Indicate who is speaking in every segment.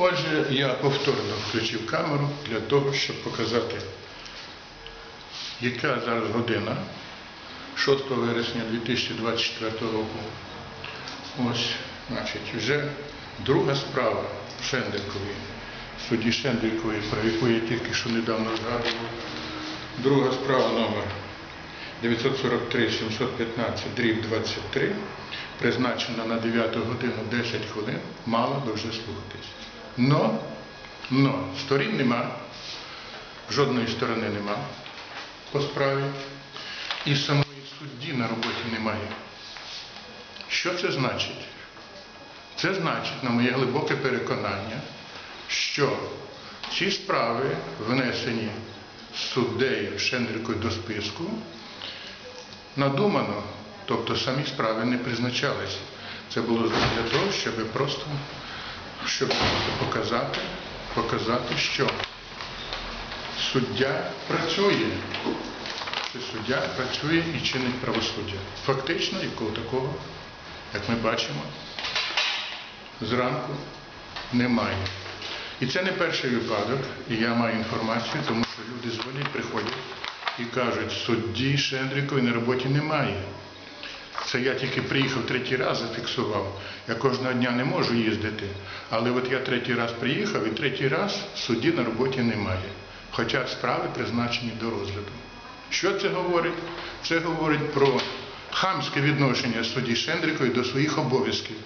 Speaker 1: Отже, я повторно включив камеру для того, щоб показати, яка зараз година 6 вересня 2024 року. Ось, значить, вже друга справа Шендеркової, судді Шендеркової, про яку я тільки що недавно згадував. Друга справа номер 943 715 дріб 23, призначена на 9 годину 10 хвилин, мала би вже слухатись. Но, но сторін нема, жодної сторони нема по справі, і самої судді на роботі немає. Що це значить? Це значить, на моє глибоке переконання, що ці справи внесені суддею Шендрикою до списку, надумано, тобто самі справи не призначались. Це було для того, щоб просто щоб показати, показати, що суддя працює, що суддя працює і чинить правосуддя. Фактично, якого такого, як ми бачимо, зранку немає. І це не перший випадок, і я маю інформацію, тому що люди дзвонять, приходять і кажуть, судді Шендрікової на роботі немає. Це я тільки приїхав третій раз, зафіксував. Я кожного дня не можу їздити. Але от я третій раз приїхав і третій раз судді на роботі немає. Хоча справи призначені до розгляду. Що це говорить? Це говорить про хамське відношення судді Шендрікової до своїх обов'язків,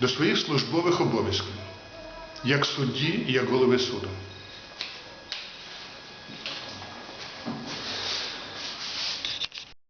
Speaker 1: до своїх службових обов'язків, як судді і як голови суду.